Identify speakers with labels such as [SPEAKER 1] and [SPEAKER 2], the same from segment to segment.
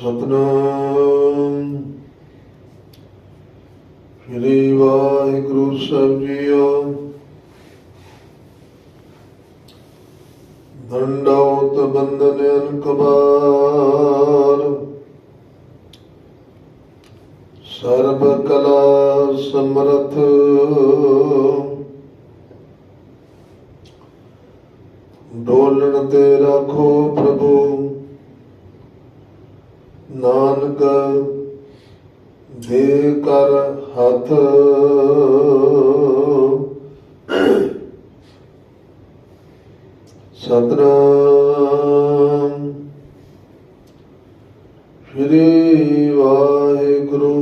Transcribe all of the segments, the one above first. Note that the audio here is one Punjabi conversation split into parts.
[SPEAKER 1] ਸਤਨਾਮ। ਸ੍ਰੀ ਵਾਹਿਗੁਰੂ ਸਾਹਿਬ ਜੀਓ। ਦੰਡੋਤ ਬੰਦਨ ਅਨਕਬਾਰ। ਸਰਬ ਕਲਾ ਸਮਰਥ। ਡੋਲਣ ਤੇ ਰੱਖੋ ਪ੍ਰਭੂ। ਨਾਨਕ ਦੇ ਕਰ ਹੱਥ। ਸਤਨਾਮ ਸ੍ਰੀ ਵਾਹਿਗੁਰੂ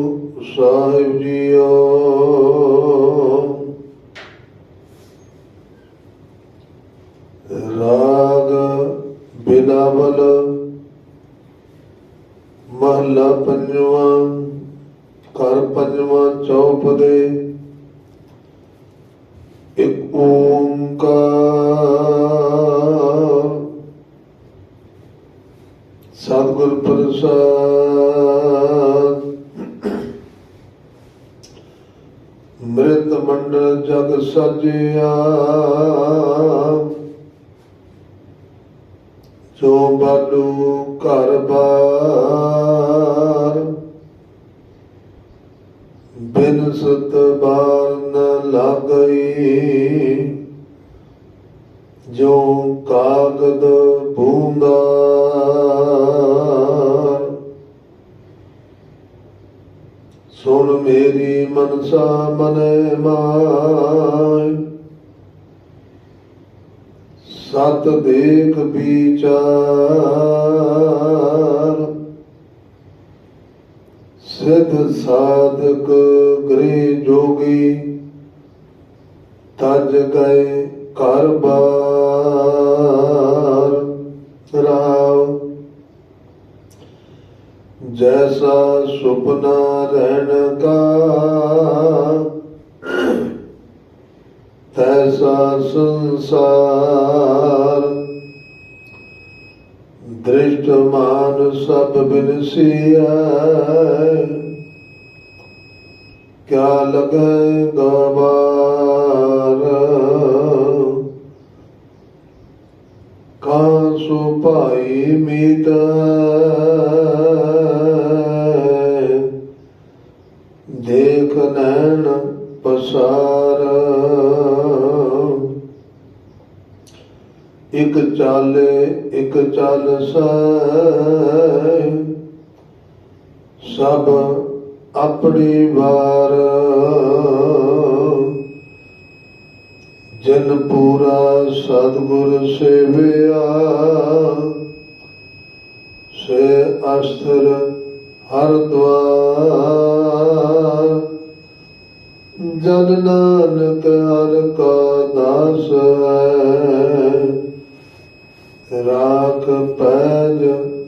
[SPEAKER 1] ਸਾਹਿਬ ਜੀਓ ਰਾਗ ਬਿਲਾਵਲ ਮਹਲਾ ਪੰਜਵਾਂ, ਘਰ ਪੰਜਵਾਂ ਚੌਪ ਦੇ ਇੱਕ ਓੰਕਾਰ ਸਤਿਗੁਰ ਪ੍ਰਸਾਦ। ਮ੍ਰਿਤ ਮੰਡਲ ਜਗ ਸਜਿਆ। ਜੋ ਬਾਲੂ ਘਰ ਬਾਰ। ਬਿਨ ਸਤ ਬਾਰ ਨ ਲਾਗਈ। ਜੋ ਕਾਗਦ ਬੂੰਦਾ। ਸੁਣ ਮੇਰੀ ਮਨਸਾ ਮਨੇ ਮਾਇ। ਸਤ ਦੇਖ ਵਿਚਾਰ ਸਿਧ ਸਾਧਕ ਗ੍ਰਹਿ ਜੋਗੀ, ਤਜ ਗਏ ਘਰ ਬਾਰ ਰਾਵ। ਜੈਸਾ ਸੁਪਨਾ ਰਹਿਣ ਕਾ, ਤੈਸਾ ਸੰਸਾਰ ਦ੍ਰਿਸ਼ਟ ਮਾਨ ਸਭ ਬਿਨਸੀਐ। ਕਿਆ ਲਗੈ ਗਵਾਰ ਇਕ ਚਾਲੇ, ਇਕ ਚਾਲ ਸੈ ਸਭ ਆਪਣੀ ਵਾਰ। ਜਨ ਪੂਰਾ ਸਤਿਗੁਰ ਸੇਵਿਆ। ਸੇ ਅਸਥਰ ਹਰ ਦਵਾਰ। ਜਨ ਨਾਨਕ ਹਰ ਕਾ ਦਾਸ ਹੈ। ਰਾਖ ਪੈਜ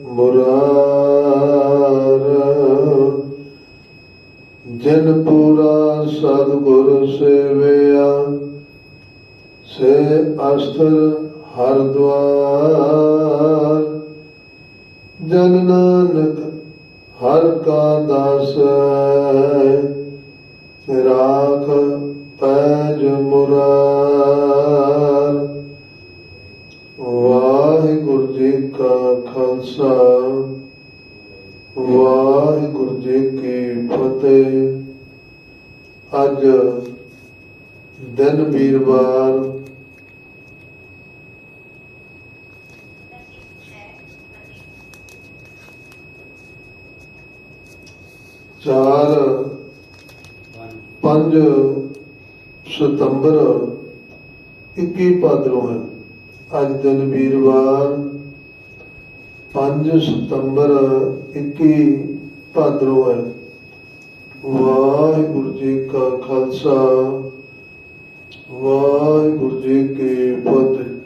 [SPEAKER 1] ਮੁਰਾਰ। ਜਨ ਪੂਰਾ ਸਤਿਗੁਰ ਸੇਵਿਆ, ਸੇ ਅਸਥਰ ਹਰ ਦਵਾਰ। ਜਨ ਨਾਨਕ ਹਰ ਕਾ ਦਾਸ ਖਾਲਸਾ ਵਾਹਿਗੁਰੂ ਜੀ ਕੀ ਫਤਿਹ। ਅੱਜ ਦਿਨ ਵੀਰਵਾਰ। ਚਾਰ ਪੰਜ ਸਤੰਬਰ 21 ਭਾਦਰੋਂ ਹੈ। ਅੱਜ ਦਿਨ ਵੀਰਵਾਰ। 5 ਸਤੰਬਰ 21 ਭਾਦਰੋਂ ਹੈ। ਵਾਹਿਗੁਰੂ ਜੀ ਕਾ ਖਾਲਸਾ ਵਾਹਿਗੁਰੂ ਜੀ ਕੀ ਫਤਿਹ।